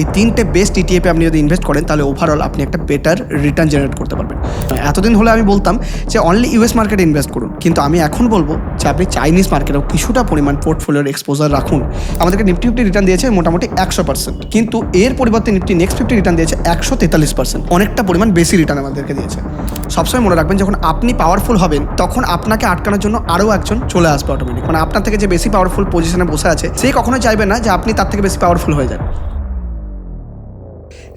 এই তিনটে বেস্ট ইটিএফে আপনি যদি ইনভেস্ট করেন তাহলে ওভারঅল আপনি একটা বেটার রিটার্ন জেনারেট করতে পারবেন। এতদিন হলে আমি বলতাম যে অনলি ইউএস মার্কেটে ইনভেস্ট করুন। কিন্তু আমি এখন বলব যে আপনি চাইনিজ মার্কেটেও কিছুটা পরিমাণ পোর্টফোলিওর এক্সপোজার রাখুন। আমাদেরকে নিফটি ফিফটি রিটার্ন দিয়েছে মোটামুটি একশো পার্সেন্ট কিন্তু এর পরিবর্তে নিফটি নেক্সট ফিফটি রিটার্ন দিয়েছে একশো তেতাল্লিশ পার্সেন্ট অনেকটা পরিমাণ বেশি রিটার্ন আমাদেরকে দিয়েছে। সবসময় মনে রাখবেন যখন আপনি পাওয়ারফুল হবেন তখন আপনাকে আটকানোর জন্য আরও একজন চলে আসবে অটোমেটিক মানে আপনার থেকে যে বেশি পাওয়ারফুল পজিশনে বসে আছে সে কখনো চাইবে না যে আপনি তার থেকে বেশি পাওয়ারফুল হয়ে যান।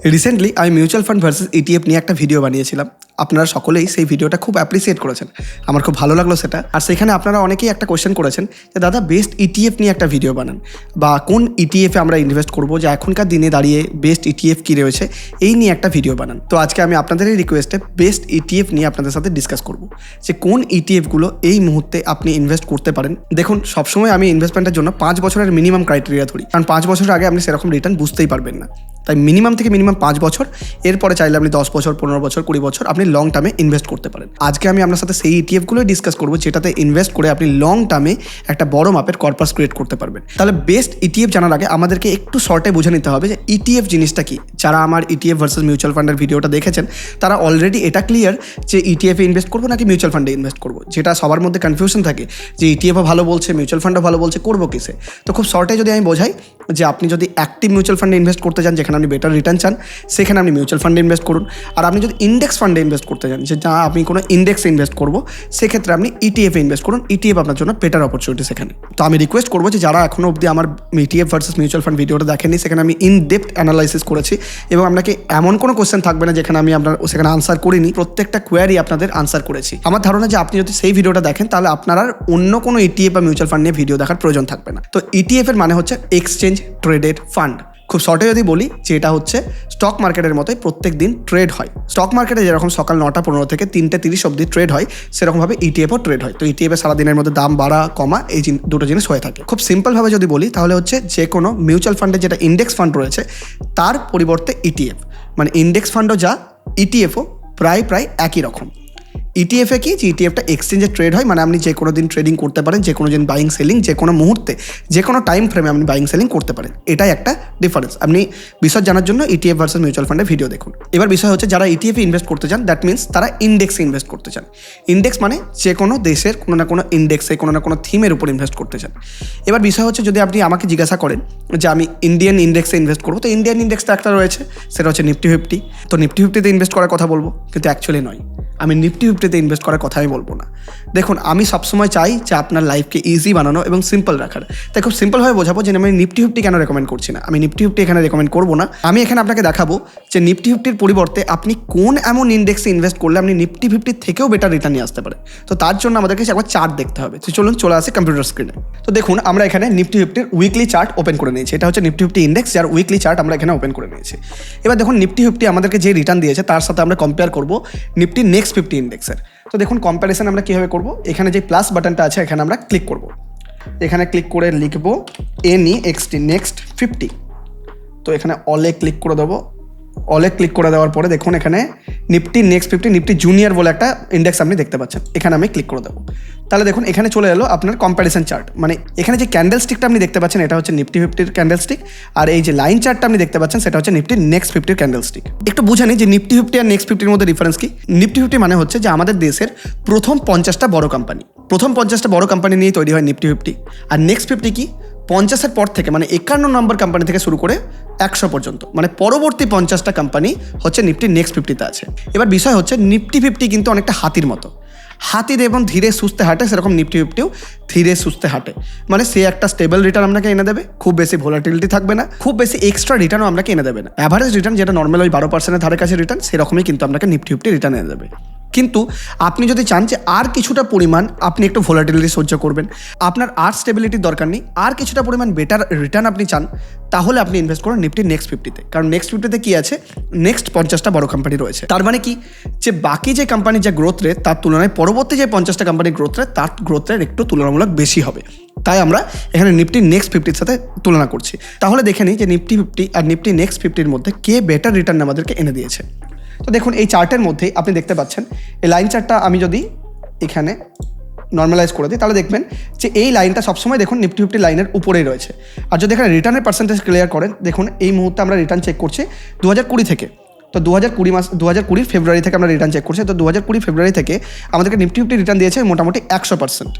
রিসেন্টলি আমি মিউচুয়াল ফান্ড ভার্সেস ইটিএফ নিয়ে একটা ভিডিও বানিয়েছিলাম। আপনারা সকলেই সেই ভিডিওটা খুব অ্যাপ্রিসিয়েট করেছেন। আমার খুব ভালো লাগল সেটা। আর সেখানে আপনারা অনেকেই একটা কোয়েশ্চেন করেছেন যে, দাদা বেস্ট ইটিএফ নিয়ে একটা ভিডিও বানান। বা, কোন ইটিএফে আমরা ইনভেস্ট করব যে এখনকার দিনে দাঁড়িয়ে বেস্ট ইটিএফ কী রয়েছে? এই নিয়ে একটা ভিডিও বানান। তো আজকে আমি আপনাদের এই রিকোয়েস্টে বেস্ট ইটিএফ নিয়ে আপনাদের সাথে ডিসকাস করব। যে, কোন ইটিএফগুলো এই মুহূর্তে আপনি ইনভেস্ট করতে পারেন? দেখুন, সবসময় আমি ইনভেস্টমেন্টের জন্য পাঁচ বছরের মিনিমাম ক্রাইটেরিয়া ধরি। কারণ পাঁচ বছর আগে আপনি সেরকম রিটার্ন বুঝতেই পারবেন না। তাই মিনিমাম থেকে মিনিমাম পাঁচ বছর, এরপরে চাইলে আপনি দশ বছর, পনেরো বছর, কুড়ি বছর আপনি লং টার্মে ইনভেস্ট করতে পারেন। আজকে আমি আপনার সাথে সেই ইটিএফগুলোই ডিসকাস করব, যেটাতে ইনভেস্ট করে আপনি লং টার্মে একটা বড় মাপের কর্পাস ক্রিয়েট করতে পারবেন। তাহলে বেস্ট ইটিএফ জানার আগে আমাদেরকে একটু শর্টে বুঝে নিতে হবে যে ইটিএফ জিনিসটা কি। যারা আমার ইটিএফ ভার্সেস মিউচুয়াল ফান্ডের ভিডিওটা দেখেছেন, তারা অলরেডি এটা ক্লিয়ার যে ইটিএফে ইনভেস্ট করব নাকি মিউচুয়াল ফান্ডে ইনভেস্ট করব। যেটা সবার মধ্যে কনফিউশন থাকে যে ইটিএফও ভালো বলছে মিউচুয়াল ফান্ডও ভালো বলছে, করব কিসে? তো খুব শর্টে যদি আমি বোঝাই যে আপনি যদি অ্যাক্টিভ মিউচুয়াল ফান্ডে ইনভেস্ট করতে চান, যেখানে আপনি বেটার রিটার্ন চান, সেখানে আপনি মিউচুয়াল ফান্ডে ইনভেস্ট করুন। আর আপনি যদি ইন্ডেক্স ফান্ডে ইনভেস্ট করতে চান, যে যা আপনি কোনো ইন্ডেক্সে ইনভেস্ট করব, সেক্ষেত্রে আপনি E ইটিএফে ইনভেস্ট করুন। ইটিএফ আপনার জন্য বেটার অপরচুনিটি সেখানে। তো আমি রিকোয়েস্ট করব যে যারা এখনও অবধি আমার ইটিএফ ভার্সেস মিউচুয়াল ফান্ড ভিডিওটা দেখেনি সেখানে আমি ইন ডেপথ অ্যানালাইসিস করেছি এবং আপনাকে এমন কোনো কোয়েশ্চেন থাকবে না যেখানে আমি আপনার সেখানে আনসার করিনি, প্রত্যেকটা কোয়ারি আপনাদের আনসার করেছি। আমার ধারণা যে আপনি যদি সেই ভিডিওটা দেখেন, তাহলে আপনার আর অন্য কোনো ইটিএফ বা মিউচুয়াল ফান্ড নিয়ে ভিডিও দেখার প্রয়োজন থাকবে না। তো ইটিএফ এর মানে হচ্ছে এক্সচেঞ্জ ট্রেডেড ফান্ড খুব শর্টে যদি বলি যে এটা হচ্ছে স্টক মার্কেটের মতোই প্রত্যেক দিন ট্রেড হয়। স্টক মার্কেটে যেরকম সকাল নটা পনেরো থেকে তিনটে তিরিশ অবধি ট্রেড হয় সেরকমভাবে ইটিএফও ট্রেড হয়। তো ইটিএফে সারাদিনের মধ্যে দাম বাড়া, কমা, এই দুটো জিনিস হয়ে থাকে। খুব সিম্পলভাবে যদি বলি, তাহলে হচ্ছে যে কোনো মিউচুয়াল ফান্ডে যেটা ইন্ডেক্স ফান্ড রয়েছে, তার পরিবর্তে ইটিএফ মানে ইন্ডেক্স ফান্ডও যা ইটিএফও প্রায় প্রায় একই রকম। ইটিএফে কি? যে ইটিএফটা এক্সচেঞ্জে ট্রেড হয় মানে আপনি যে কোনো দিন ট্রেডিং করতে পারেন, যে কোনো দিন বাইং সেলিং যে কোনো মুহূর্তে, যে কোনো টাইম ফ্রেমে আপনি বাইং সেলিং করতে পারেন। এটাই একটা ডিফারেন্স আপনি বিষয় জানার জন্য E ইটিএফ ভার্সেস মিউচুয়াল ফান্ডের ভিডিও দেখুন। এবার বিষয় হচ্ছে, যারা ইটিএফে ইনভেস্ট করতে চান দ্যাট মিনস তারা ইন্ডেক্সে ইনভেস্ট করতে চান। ইন্ডেক্স মানে যে কোনো দেশের, কোনো না কোনো ইন্ডেক্সে কোনো না কোনো থিমের উপর ইনভেস্ট করতে চান। এবার বিষয় হচ্ছে, যদি আপনি আমাকে জিজ্ঞাসা করেন যে আমি ইন্ডিয়ান ইন্ডেক্সে ইনভেস্ট করব, তো ইন্ডিয়ান ইন্ডেক্সটা একটা রয়েছে, সেটা হচ্ছে নিফটি ফিফটি তো নিফটি ফিফটিতে ইনভেস্ট করার কথা বলব, কিন্তু অ্যাকচুয়ালি নয়। আমি নিফটি ফিফটিতে ইনভেস্ট করার কথা আমি বলব না। দেখুন, আমি সবসময় চাই যে আপনার লাইফকে ইজি বানানো এবং সিম্পল রাখার। তাই খুব সিম্পলভাবে বোঝাবো যে আমি নিফটি ফিফটি কেন রেকমেন্ড করছি না? আমি নিফটি ফিফটি এখানে রেকমেন্ড করব না। আমি এখানে আপনাকে দেখাবো যে নিফটি ফিফটির পরিবর্তে আপনি কোন এমন ইন্ডেক্সে ইনভেস্ট করলে আপনি নিফটি ফিফটির থেকেও বেটার রিটার্ন নিয়ে আসতে পারে। তো তার জন্য আমাদেরকে একবার চার্ট দেখতে হবে। তো চলুন, চলে আসে কম্পিউটার স্ক্রিনে তো দেখুন, আমরা এখানে নিফটি ফিফটির উইকলি চার্ট ওপেন করে নিয়েছি। এটা হচ্ছে নিফটি ফিফটি ইন্ডেক্স যার উইকলি চার্ট আমরা এখানে ওপেন করে নিয়েছি। এবার দেখুন নিফটি ফিফটি আমাদেরকে যে রিটার্ন দিয়েছে, তার সাথে আমরা কম্পেয়ার করব নিফটি নেক্সট ফিফটি ইন্ডেক্সের তো দেখুন কম্প্যারিজন আমরা কীভাবে করব? এখানে যে প্লাস বাটনটা আছে, এখানে আমরা ক্লিক করব। এখানে ক্লিক করে লিখব এনি এক্সটি নেক্সট ফিফটি তো এখানে অলে ক্লিক করে দেবো। অলে ক্লিক করে দেওয়ার পরে দেখুন এখানে Nifty next fifty Nifty junior বলে একটা ইন্ডেক্স আপনি দেখতে পাচ্ছেন। এখানে আমি ক্লিক করে দেবো। তাহলে দেখুন, এখানে চলে এলো আপনার কম্প্যারিজন চার্ট মানে এখানে যে ক্যান্ডেল স্টিকটা আপনি দেখতে পাচ্ছেন, এটা হচ্ছে নিফটি ফিফটির ক্যান্ডেল স্টিক আর এই যে লাইন চার্টটা আপনি দেখতে পাচ্ছেন, সেটা হচ্ছে নিফটি নেক্সট ফিফটির ক্যান্ডেল স্টিক একটু বুঝে নিই যে নিফটি ফিফটি আর নেক্সট ফিফটির মধ্যে ডিফারেন্স কি? নিফটি ফিফটি মানে হচ্ছে যে আমাদের দেশের প্রথম পঞ্চাশটা বড় কোম্পানি প্রথম পঞ্চাশটা বড় কোম্পানি নিয়ে তৈরি হয় নিফটি ফিফটি আর নেক্সট ফিফটি কি? পঞ্চাশের পর থেকে মানে একান্ন নম্বর কোম্পানি থেকে শুরু করে একশো পর্যন্ত মানে পরবর্তী পঞ্চাশটা কোম্পানি হচ্ছে নিফটি নেক্সট ফিফটিতে আছে। এবার বিষয় হচ্ছে নিফটি ফিফটি কিন্তু অনেকটা হাতির মতো। হাতি যেমন ধীরে সুস্থে হাঁটে, সেরকম নিফটি ফিফটিও ধীরে সুস্থে হাঁটে। মানে সে একটা স্টেবল রিটার্ন আপনাকে এনে দেবে, খুব বেশি ভোলাটিলিটি থাকবে না, খুব বেশি এক্সট্রা রিটার্নও আপনাকে এনে দেবে না। অ্যাভারেজ রিটার্ন যেটা নর্মাল ওই বারো পার্সেন্টের ধারে কাছে রিটার্ন সেরকমই কিন্তু আপনাকে নিফটি ফিফটি রিটার্ন এনে দেবে। কিন্তু আপনি যদি চান যে আর কিছুটা পরিমাণ আপনি একটু ভোলাটিলিটি সহ্য করবেন, আপনার আর স্টেবিলিটির দরকার নেই, আর কিছুটা পরিমাণ বেটার রিটার্ন আপনি চান, তাহলে আপনি ইনভেস্ট করুন নিফটি নেক্সট ফিফটিতে কারণ নেক্সট ফিফটিতে কী আছে? নেক্সট পঞ্চাশটা বড় কোম্পানি রয়েছে। তার মানে কি? যে বাকি যে কোম্পানির যে গ্রোথ রেট তার তুলনায় পরবর্তী যে পঞ্চাশটা কোম্পানির গ্রোথ রেট তার গ্রোথ রেট একটু তুলনামূলক বেশি হবে। তাই আমরা এখানে নিফটি নেক্সট ফিফটির সাথে তুলনা করছি। তাহলে দেখে নিই যে নিফটি ফিফটি আর নিফটি নেক্সট ফিফটির মধ্যে কে বেটার রিটার্ন আমাদেরকে এনে দিয়েছে। তো দেখুন, এই চার্টের মধ্যেই আপনি দেখতে পাচ্ছেন, এই লাইন চার্টটা আমি যদি এখানে নর্মালাইজ করে দিই, তাহলে দেখবেন যে এই লাইনটা সবসময় দেখুন নিফটি ফিফটি লাইনের উপরেই রয়েছে। আর যদি এখানে রিটার্নের পার্সেন্টেজ ক্লিয়ার করেন, দেখুন এই মুহূর্তে আমরা রিটার্ন চেক করছি দু হাজার কুড়ি থেকে। তো দু হাজার কুড়ি মাস দু হাজার কুড়ির ফেব্রুয়ারি থেকে আমরা রিটার্ন চেক করছি, তো দু হাজার কুড়ি ফেব্রুয়ারি থেকে আমাদেরকে নিফটি ফিফটি রিটার্ন দিয়েছে মোটামুটি একশো পার্সেন্ট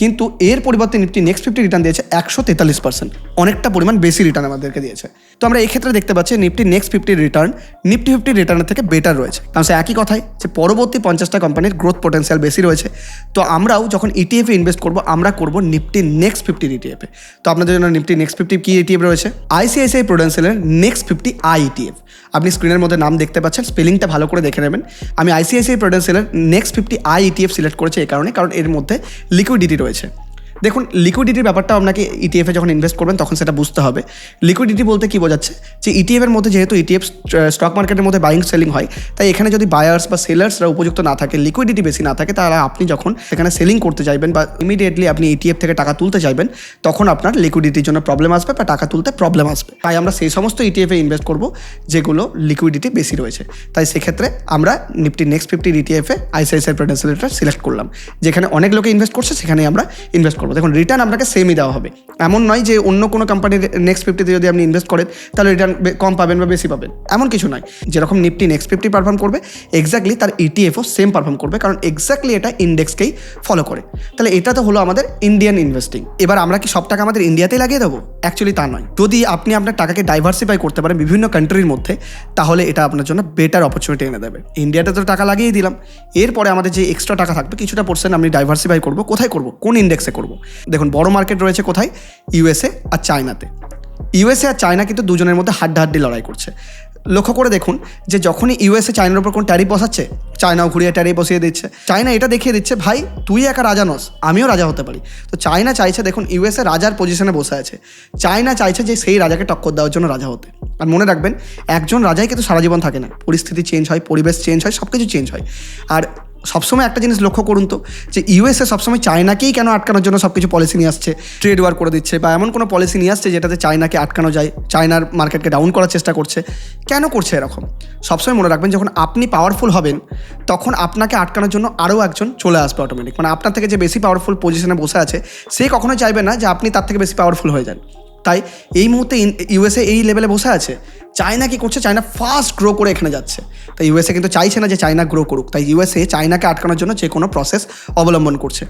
কিন্তু এর পরিবর্তে নিফটি নেক্সট ফিফটি রিটার্ন দিয়েছে একশো তেতাল্লিশ পার্সেন্ট অনেকটা পরিমাণ বেশি রিটার্ন আমাদেরকে দিয়েছে। তো আমরা এই ক্ষেত্রে দেখতে পাচ্ছি নিফটি নেক্সট ফিফটির রিটার্ন নিফটি ফিফটি রিটার্নের থেকে বেটার রয়েছে। কারণ সে একই কথাই, যে পরবর্তী পঞ্চাশটা কোম্পানির গ্রোথ পোটেন্সিয়াল বেশি রয়েছে। তো আমরাও যখন E ইটিএফে ইনভেস্ট করব, আমরা করব নিফটি নেক্সট ফিফটির ইটিএফে তো আপনাদের জন্য নিফটি নেক্সট ফিফটি কি ইটিএফ রয়েছে? আইসিআইসিআই প্রুডেন্সিয়ালের নেক্সট ফিফটি আই ইটিএফ আপনি স্ক্রিনের মধ্যে নাম দেখতে পাচ্ছেন স্পেলিংটা ভালো করে দেখে নেবেন। আমি আইসিআইসিআই প্রুডেন্সিয়ালের next fifty I ETF select করেছি এই কারণে, কারণ এর মধ্যে লিকুইডিটি রয়েছে দেখুন লিকুইডিটির ব্যাপারটা আপনাকে ইটিএফে যখন ইনভেস্ট করবেন, তখন সেটা বুঝতে হবে। লিকুইডিটি বলতে কি বোঝাচ্ছে? যে ইটিএফের মধ্যে যেহেতু ইটিএফ স্টক মার্কেটের মধ্যে বাইং সেলিং হয়, তাই এখানে যদি বায়ার্স বা সেলার্সরা উপযুক্ত না থাকে লিকুইডিটি বেশি না থাকে তাহলে আপনি যখন সেখানে সেলিং করতে চাইবেন বা ইমিডিয়েটলি আপনি ইটিএফ থেকে টাকা তুলতে চাইবেন তখন আপনার লিকুইডিটির জন্য প্রবলেম আসবে বা টাকা তুলতে প্রবলেম আসবে। তাই আমরা সেই সমস্ত ইটিএফে ইনভেস্ট করব, যেগুলো লিকুইডিটি বেশি রয়েছে। তাই সেক্ষেত্রে আমরা নিফটি নেক্সট ফিফটির ইটিএফে আইসিআইসিআই প্রোডেন্সিয়ালটা সিলেক্ট করলাম। যেখানে অনেক লোকে ইনভেস্ট করছে সেখানে আমরা ইনভেস্ট করব। দেখুন রিটার্ন আপনাকে সেমই দেওয়া হবে। এমন নয় যে অন্য কোনো কোম্পানির নেক্সট ফিফটিতে যদি আপনি ইনভেস্ট করেন, তাহলে রিটার্ন কম পাবেন বা বেশি পাবেন। এমন কিছু নয়। যেরকম নিফটি নেক্সট ফিফটি পারফর্ম করবে এক্স্যাক্টলি তার ইটিএফও সেম পারফর্ম করবে, কারণ এক্স্যাক্টলি এটা ইন্ডেক্সকেই ফলো করে। তাহলে এটা তো হলো আমাদের ইন্ডিয়ান ইনভেস্টিং এবার আমরা কি সব টাকা আমাদের ইন্ডিয়াতেই লাগিয়ে দেবো? অ্যাকচুয়ালি তা নয়। যদি আপনি আপনার টাকাকে ডাইভার্সিফাই করতে পারেন বিভিন্ন কান্ট্রির মধ্যে, তাহলে এটা আপনার জন্য বেটার অপরচুনিটি এনে দেবে। ইন্ডিয়াতে তো টাকা লাগিয়ে দিলাম। এরপরে আমাদের যে এক্সট্রা টাকা থাকবে, কিছুটা পার্সেন্ট আমি ডাইভার্সিফাই করব। কোথায় করব? কোন ইন্ডেক্সে করব? দেখুন, বড় মার্কেট রয়েছে কোথায়? ইউএসএ আর চায়নাতে। ইউএসএ আর চায়না কিন্তু দুজনের মধ্যে হাড্ডাহাড্ডি লড়াই করছে। লক্ষ্য করে দেখুন যে যখনই ইউএসএ চায়নার উপর কোন ট্যারিফ বসাচ্ছে, চায়নাও ঘুরিয়ে ট্যারিফ বসিয়ে দিচ্ছে। চায়না এটা দেখিয়ে দিচ্ছে, ভাই, তুই একা রাজা নস, আমিও রাজা হতে পারি। তো চায়না চাইছে, দেখুন, ইউএসএ রাজার পজিশনে বসে আছে। চায়না চাইছে যে সেই রাজাকে টক্কর দেওয়ার জন্য রাজা হতে। আর মনে রাখবেন, একজন রাজাই কিন্তু সারা জীবন থাকে না। পরিস্থিতি চেঞ্জ হয়, পরিবেশ চেঞ্জ হয় সব কিছু চেঞ্জ হয়। আর সবসময় একটা জিনিস লক্ষ্য করুন তো, যে ইউএসএ সবসময় চায়নাকেই কেন আটকানোর জন্য সব কিছু পলিসি নিয়ে আসছে ট্রেড ওয়ার করে দিচ্ছে, বা এমন কোনো পলিসি নিয়ে আসছে যেটাতে চায়নাকে আটকানো যায়, চায়নার মার্কেটকে ডাউন করার চেষ্টা করছে, কেন করছে এরকম? সবসময় মনে রাখবেন, যখন আপনি পাওয়ারফুল হবেন, তখন আপনাকে আটকানোর জন্য আরও একজন চলে আসবে অটোমেটিক মানে আপনার থেকে যে বেশি পাওয়ারফুল পজিশনে বসে আছে, সে কখনোই চাইবে না যে আপনি তার থেকে বেশি পাওয়ারফুল হয়ে যান। তাই এই মুহূর্তে ইউএসএ এই লেভেলে বসে আছে। চায়না কি করছে? চায়না ফাস্ট গ্রো করে এখানে যাচ্ছে। তাই ইউএসএ কিন্তু চাইছে না যে চায়না গ্রো করুক। তাই ইউএসএ চায়নাকে আটকানোর জন্য যে কোনো প্রসেস অবলম্বন করছে।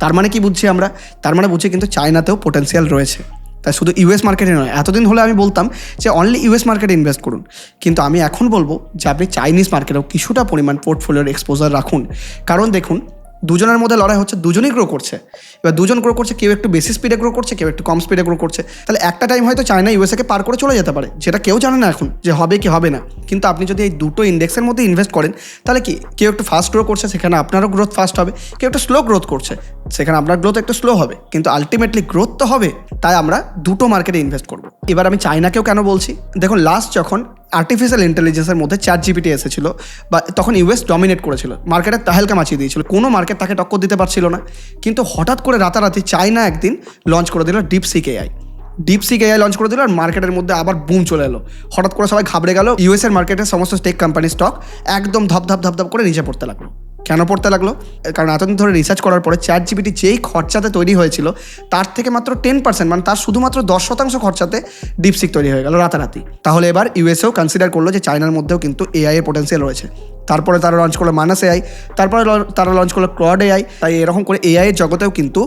তার মানে কি বুঝছি আমরা? তার মানে বুঝছি কিন্তু চায়নাতেও পোটেন্সিয়াল রয়েছে। তাই শুধু ইউএস মার্কেটে নয়, এতদিন হলে আমি বলতাম যে অনলি ইউএস মার্কেটে ইনভেস্ট করুন। কিন্তু আমি এখন বলব যে আপনি চাইনিজ মার্কেটেও কিছুটা পরিমাণ পোর্টফোলিওর এক্সপোজার রাখুন। কারণ দেখুন দুজনের মধ্যে লড়াই হচ্ছে, দুজনেই গ্রো করছে। এবার দুজন গ্রো করছে, কেউ একটু বেশি স্পিডে গ্রো করছে, কেউ একটু কম স্পিডে গ্রো করছে। তাহলে একটা টাইম হয়তো চায়না ইউএসএকে পার করে চলে যেতে পারে, যেটা কেউ জানে না এখন যে হবে কি হবে না। কিন্তু আপনি যদি এই দুটো ইন্ডেক্সের মধ্যে ইনভেস্ট করেন, তাহলে কি কেউ একটু ফাস্ট গ্রো করছে, সেখানে আপনারও গ্রোথ ফাস্ট হবে, কেউ একটু স্লো গ্রোথ করছে, সেখানে আপনার গ্রোথ একটু স্লো হবে। কিন্তু আলটিমেটলি গ্রোথ তো হবে, তাই আমরা দুটো মার্কেটে ইনভেস্ট করব। এবার আমি চায়নাকেও কেন বলছি? দেখুন লাস্ট যখন আর্টিফিশিয়াল ইন্টেলিজেন্সের মধ্যে চ্যাট জিপিটি এসেছিল, বা তখন ইউএস ডমিনেট করেছিল মার্কেটে তাহেলকা মাছিয়ে দিয়েছিল, কোনো মার্কেট তাকে টক্কর দিতে পারছিল না। কিন্তু হঠাৎ করে রাতারাতি চায়না একদিন লঞ্চ করে দিল DeepSeek AI DeepSeek AI launch করে দিল আর মার্কেটের মধ্যে আবার বুম চলে এলো। হঠাৎ করে সবাই ঘাবড়ে গেল ইউএস এর মার্কেটের সমস্ত টেক কোম্পানির স্টক একদম ধপ ধপ ধপ ধপ করে নিচে পড়তে লাগল। কেন পড়তে লাগল? কারণ এতদিন ধরে রিসার্চ করার পরে চ্যাট জিপিটি যেই খরচাতে তৈরি হয়েছিল, তার থেকে মাত্র টেন পার্সেন্ট মানে তার শুধুমাত্র দশ শতাংশ খরচাতে ডিপসিক তৈরি হয়ে গেল রাতারাতি। তাহলে এবার ইউএসএও কনসিডার করল যে চায়নার মধ্যেও কিন্তু এআই এর পোটেন্সিয়াল রয়েছে। তারপরে তারা লঞ্চ করল মানাস এআই তারপরে তারা লঞ্চ করল ক্রড এআই তাই এরকম করে এআইয়ের জগতেও কিন্তু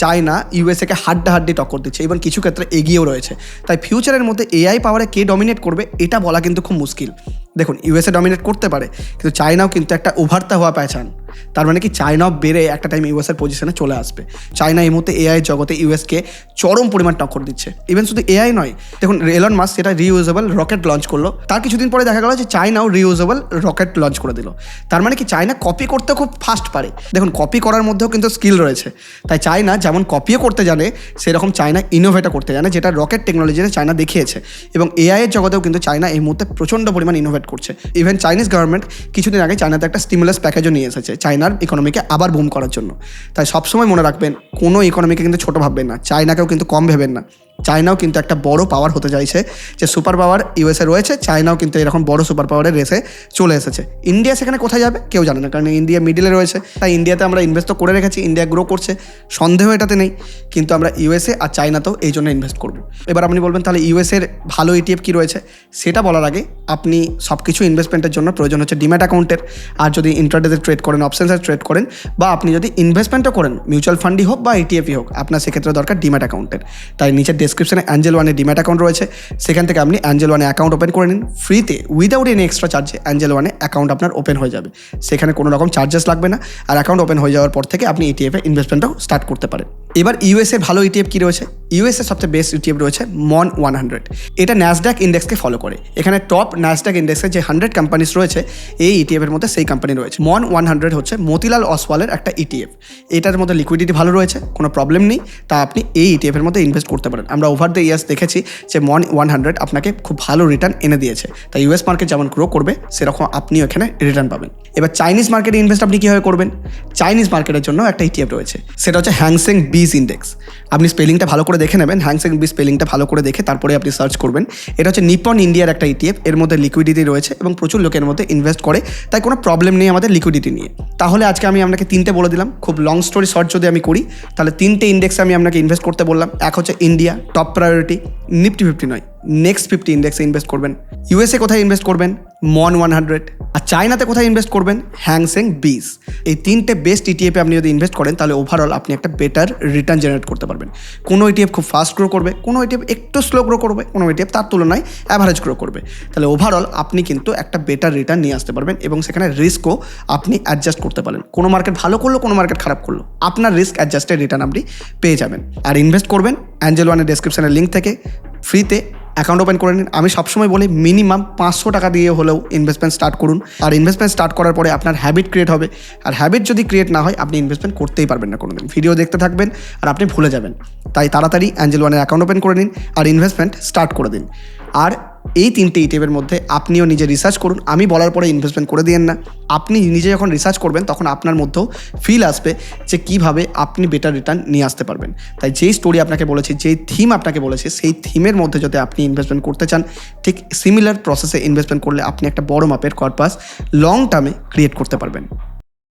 চায়না ইউএসএকে হাড্ডা হাড্ডি টক্কর দিচ্ছে এবং কিছু ক্ষেত্রে এগিয়েও রয়েছে। তাই ফিউচারের মধ্যে এআই পাওয়ারে কে ডমিনেট করবে, এটা বলা কিন্তু খুব মুশকিল। দেখুন ইউএসএ ডমিনেট করতে পারে, কিন্তু চায়নাও কিন্তু একটা উভারতা হওয়া পেছান তার মানে কি চায়না বেড়ে একটা টাইম ইউএসের পজিশনে চলে আসবে। চায়না এই মুহূর্তে এআই জগতে ইউএসকে চরম পরিমাণ টক্কর দিচ্ছে। ইভেন শুধু এআই নয়, দেখুন এলন মাস সেটা রিউজেবল রকেট লঞ্চ করল। তার কিছুদিন পরে দেখা গেল যে চায়নাও রিউজেবল রকেট লঞ্চ করে দিল। তার মানে কি চায়না কপি করতে খুব ফাস্ট পারে। দেখুন কপি করার মধ্যেও কিন্তু স্কিল রয়েছে। তাই চায়না যেমন কপিও করতে জানে, সেরকম চায়না ইনোভেটও করতে জানে, যেটা রকেট টেকনোলজিতে চায়না দেখিয়েছে। এবং এআই এর জগতেও কিন্তু চায়না এই মুহূর্তে প্রচণ্ড পরিমাণ ইনোভেট করছে। ইভেন চাইনিজ গভর্নমেন্ট কিছুদিন আগে চায়নাতে একটা স্টিমুলাস প্যাকেজও নিয়ে এসেছে। চায়নার ইকোনমিকে আবার বুম করার জন্য। তাই সবসময় মনে রাখবেন, কোনো ইকোনমিকে কিন্তু ছোটো ভাববেন না। চায়নাকেও কিন্তু কম ভেবেন না। চায়নাও কিন্তু একটা বড় পাওয়ার হতে চাইছে, যে সুপার পাওয়ার ইউএসএ রয়েছে, চায়নাও কিন্তু এরকম বড় সুপার পাওয়ারের রেসে চলে এসেছে। ইন্ডিয়া সেখানে কোথায় যাবে? কেউ জানে না, কারণ ইন্ডিয়া মিডিলে রয়েছে। তাই ইন্ডিয়াতে আমরা ইনভেস্ট তো করে রেখেছি ইন্ডিয়া গ্রো করছে, সন্দেহ এটাতে নেই। কিন্তু আমরা ইউএসএ আর চায়নাতেও এই জন্য ইনভেস্ট করব। এবার আপনি বলবেন, তাহলে ইউএসএর ভালো ইটিএফ কী রয়েছে? সেটা বলার আগে আপনি সব কিছু ইনভেস্টমেন্টের জন্য প্রয়োজন হচ্ছে ডিম্যাট অ্যাকাউন্টের আর যদি ইন্টারডেতে ট্রেড করেন অপশনসে ট্রেড করেন, বা আপনি যদি ইনভেস্টমেন্টও করেন মিউচুয়াল ফান্ডই হোক বা ইটিএফই হোক, আপনার সেক্ষেত্রে দরকার ডিম্যাট অ্যাকাউন্টের তাই নিচের ডেসক্রিপশনে অ্যাঞ্জেল ওয়ানের ডিম্যাট অ্যাকাউন্ট রয়েছে। সেখান থেকে আপনি অ্যাঞ্জেল ওয়ানে অ্যাকাউন্ট ওপেন করে নিন। ফ্রিতে উইদাউট এনি এক্সট্রা চার্জে অ্যাঞ্জেল ওয়ানে অ্যাকাউন্ট আপনার ওপেন হয়ে যাবে। সেখানে কোনো রকম চার্জেস লাগবে না। আর অ্যাকাউন্ট ওপেন হয়ে যাওয়ার পর থেকে আপনি E ইটিএফে ইনভেস্টমেন্টটাও স্টার্ট করতে পারেন। এবার ইউএসএ ভালো ইটিএফ কী রয়েছে? ইউএসএ সবচেয়ে বেস্ট ইটিএফ রয়েছে মন ওয়ান হান্ড্রেড এটা ন্যাসড্যাক ইন্ডেক্সকে ফলো করে। এখানে টপ ন্যাসড্যাক ইন্ডেক্সের যে হান্ড্রেড কোম্পানিস রয়েছে, এই ইটিএফের মধ্যে সেই কোম্পানি রয়েছে। মন ওয়ান হান্ড্রেড হচ্ছে মতিলাল অসওয়ালের একটা ইটিএফ এটার মধ্যে লিকুইডিটি ভালো রয়েছে, কোনো প্রবলেম নেই। তা আপনি এই ইটিএফের মধ্যে ইনভেস্ট করতে পারেন। আমরা ওভার দ্য ইয়ার্স দেখেছি যে মন ওয়ান হান্ড্রেড আপনাকে খুব ভালো রিটার্ন এনে দিয়েছে। তাই ইউএস মার্কেট যেমন গ্রো করবে, সেরকম আপনিও এখানে রিটার্ন পাবেন। এবার চাইনিজ মার্কেটে ইনভেস্ট আপনি কীভাবে করবেন? চাইনিজ মার্কেটের জন্য একটা ইটিএফ রয়েছে। সেটা হচ্ছে হ্যাংসেং বিজ ইন্ডেক্স আপনি স্পেলিংটা ভালো করে দেখে নেবেন। হ্যাংসেং বি স্পেলিংটা ভালো করে দেখে তারপরে আপনি সার্চ করবেন। এটা হচ্ছে নিপন ইন্ডিয়ার একটা ইটিএফ এর মধ্যে লিকুইডিটি রয়েছে এবং প্রচুর লোকের মধ্যে ইনভেস্ট করে, তাই কোনো প্রবলেম নেই আমাদের লিকুইডিটি নিয়ে। তাহলে আজকে আমি আপনাকে তিনটে বলে দিলাম। খুব লং স্টোরি শর্ট যদি আমি করি, তাহলে তিনটে ইন্ডেক্সে আমি আপনাকে ইনভেস্ট করতে বললাম। এক হচ্ছে India top priority Nifty fifty নয় নেক্সট ফিফটি ইন্ডেক্সে ইনভেস্ট করবেন। ইউএসএ কোথায় ইনভেস্ট করবেন? মন ওয়ান হান্ড্রেড আর চায়নাতে কোথায় ইনভেস্ট করবেন? হ্যাংসেং বিস এই তিনটে বেস্ট ইটিএফে আপনি যদি ইনভেস্ট করেন, তাহলে ওভারঅল আপনি একটা বেটার রিটার্ন জেনারেট করতে পারবেন। কোনো ইটিএফ খুব ফাস্ট গ্রো করবে, কোনো ইটিএফ একটু স্লো গ্রো করবে, কোনো ইটিএফ তার তুলনায় অ্যাভারেজ গ্রো করবে। তাহলে ওভারঅল আপনি কিন্তু একটা বেটার রিটার্ন নিয়ে আসতে পারবেন এবং সেখানে রিস্কও আপনি অ্যাডজাস্ট করতে পারেন। কোনো মার্কেট ভালো করল, কোনো মার্কেট খারাপ করল। আপনার রিস্ক অ্যাডজাস্টেড রিটার্ন আপনি পেয়ে যাবেন। আর ইনভেস্ট করবেন অ্যাঞ্জেল ওয়ানের ডেসক্রিপশনের লিঙ্ক থেকে। ফ্রিতে অ্যাকাউন্ট ওপেন করে নিন। আমি সবসময় বলি মিনিমাম পাঁচশো টাকা দিয়ে হলেও ইনভেস্টমেন্ট স্টার্ট করুন। আর ইনভেস্টমেন্ট স্টার্ট করার পরে আপনার হ্যাবিট ক্রিয়েট হবে। আর হ্যাবিট যদি ক্রিয়েট না হয়, আপনি ইনভেস্টমেন্ট করতেই পারবেন না কোনোদিন। ভিডিও দেখতে থাকবেন আর আপনি ভুলে যাবেন। তাই তাড়াতাড়ি অ্যাঞ্জেল ওয়ানের অ্যাকাউন্ট ওপেন করে নিন আর ইনভেস্টমেন্ট স্টার্ট করে দিন। আর এই তিনটে ইটিএফের মধ্যে আপনিও নিজে রিসার্চ করুন। আমি বলার পরে ইনভেস্টমেন্ট করে দিয়েন না। আপনি নিজে যখন রিসার্চ করবেন, তখন আপনার মধ্যেও ফিল আসবে যে কীভাবে আপনি বেটার রিটার্ন নিয়ে আসতে পারবেন। তাই যেই স্টোরি আপনাকে বলেছি, যেই থিম আপনাকে বলেছি, সেই থিমের মধ্যে যদি আপনি ইনভেস্টমেন্ট করতে চান, ঠিক সিমিলার প্রসেসে ইনভেস্টমেন্ট করলে আপনি একটা বড় মাপের কর্পাস লং টার্মে ক্রিয়েট করতে পারবেন।